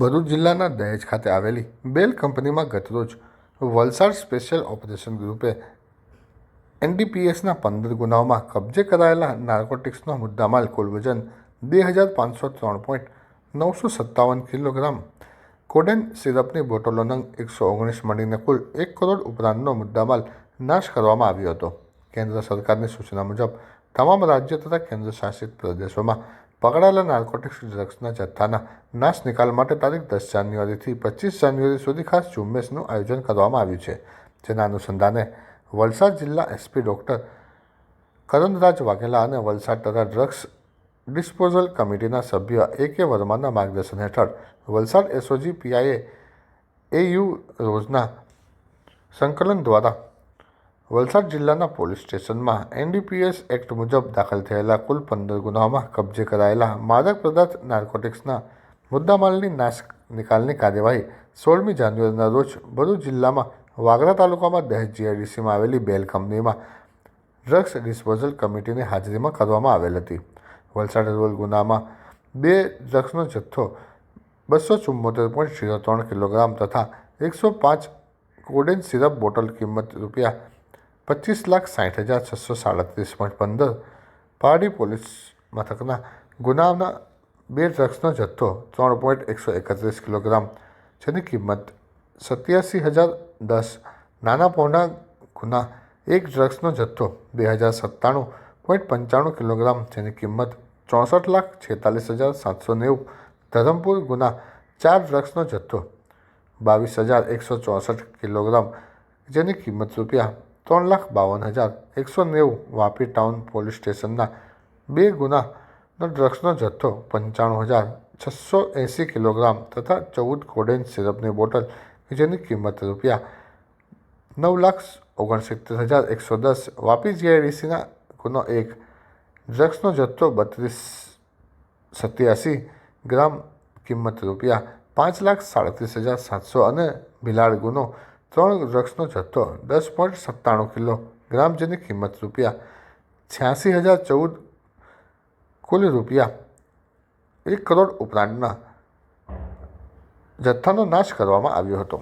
ભરૂચ જિલ્લાના દહેજ ખાતે આવેલી બેલ કંપનીમાં ગતરોજ વલસાડ સ્પેશિયલ ઓપરેશન ગ્રુપે એનડીપીએસના પંદર ગુનાઓમાં કબજે કરાયેલા નાર્કોટિક્સનો મુદ્દામાલ કુલ વજન બે હજાર પાંચસો ત્રણ પોઈન્ટ નવસો સત્તાવન કિલોગ્રામ, કોડેન સિરપની બોટલો નંગ એકસો ઓગણીસ મળીને કુલ એક કરોડ ઉપરાંતનો મુદ્દામાલ નાશ કરવામાં આવ્યો હતો. કેન્દ્ર સરકારની સૂચના મુજબ, તમામ રાજ્યો તથા કેન્દ્ર શાસિત પ્રદેશોમાં પકડાયેલા નાર્કોટિક્સ ડ્રગ્સના જથ્થાના નાશ નિકાલ માટે તારીખ દસ જાન્યુઆરીથી પચીસ જાન્યુઆરી સુધી ખાસ ઝુંબેશનું આયોજન કરવામાં આવ્યું છે, જેના અનુસંધાને વલસાડ જિલ્લા એસપી ડૉક્ટર કરણરાજ વાઘેલા અને વલસાડ તથા ડ્રગ્સ ડિસ્પોઝલ કમિટીના સભ્ય એ કે વર્માના માર્ગદર્શન હેઠળ વલસાડ એસઓજી પીઆઈએ એયુ રોજના સંકલન દ્વારા વલસાડ જિલ્લાના પોલીસ સ્ટેશનમાં એનડીપીએસ એક્ટ મુજબ દાખલ થયેલા કુલ પંદર ગુનાઓમાં કબજે કરાયેલા માદક પદાર્થ નાર્કોટિક્સના મુદ્દામાલની નાશ નિકાલની કાર્યવાહી સોળમી જાન્યુઆરીના રોજ ભરૂચ જિલ્લામાં વાગરા તાલુકામાં દહેજ જીઆઈડીસીમાં આવેલી બેલ કંપનીમાં ડ્રગ્સ ડિસ્પોઝલ કમિટીની હાજરીમાં કરવામાં આવેલ હતી. વલસાડ રૂરલ ગુનામાં બે ડ્રગ્સનો જથ્થો બસો ચુમ્મોતેર પોઈન્ટ ત્રણ કિલોગ્રામ તથા એકસો પાંચ કોડેન સિરપ બોટલ કિંમત રૂપિયા પચીસ લાખ સાઠ હજાર છસો સાડત્રીસ પોઈન્ટ પંદર પારડી પોલીસ મથકના ગુનાના બે ડ્રગ્સનો જથ્થો ત્રણ પોઈન્ટ એકસો એકત્રીસ કિલોગ્રામ, જેની કિંમત સત્યાસી હજાર દસ નાના પોના ગુના એક ડ્રગ્સનો જથ્થો બે હજાર સત્તાણું પોઈન્ટ પંચાણું કિલોગ્રામ, જેની કિંમત ચોસઠ લાખ છેતાલીસ હજાર સાતસો નેવું ધરમપુર ગુના ચાર ડ્રગ્સનો જથ્થો બાવીસ હજાર એકસો ચોસઠ કિલોગ્રામ, જેની કિંમત રૂપિયા ત્રણ લાખ બાવન હજાર એકસો નેવું વાપી ટાઉન પોલીસ સ્ટેશનના બે ગુનાનો ડ્રગ્સનો જથ્થો પંચાણું હજાર છસો એંસી કિલોગ્રામ તથા ચૌદ કોડેન સિરપની બોટલ જેની કિંમત રૂપિયા નવ લાખ ઓગણસિત્તેર હજાર એકસો દસ વાપી જીઆઈડીસીના ગુનો એક. ડ્રગ્સનો જથ્થો બત્રીસ સત્યાસી ગ્રામ કિંમત રૂપિયા પાંચ લાખ સાડત્રીસ હજાર સાતસો અને ભિલાડ ગુનો ત્રણ ડ્રગ્સનો જથ્થો દસ પોઈન્ટ સત્તાણું કિલો ગ્રામ કિંમત રૂપિયા છ્યાસી હજાર ચૌદ કુલ રૂપિયા એક કરોડ ઉપરાંતના જથ્થાનો નાશ કરવામાં આવ્યો હતો.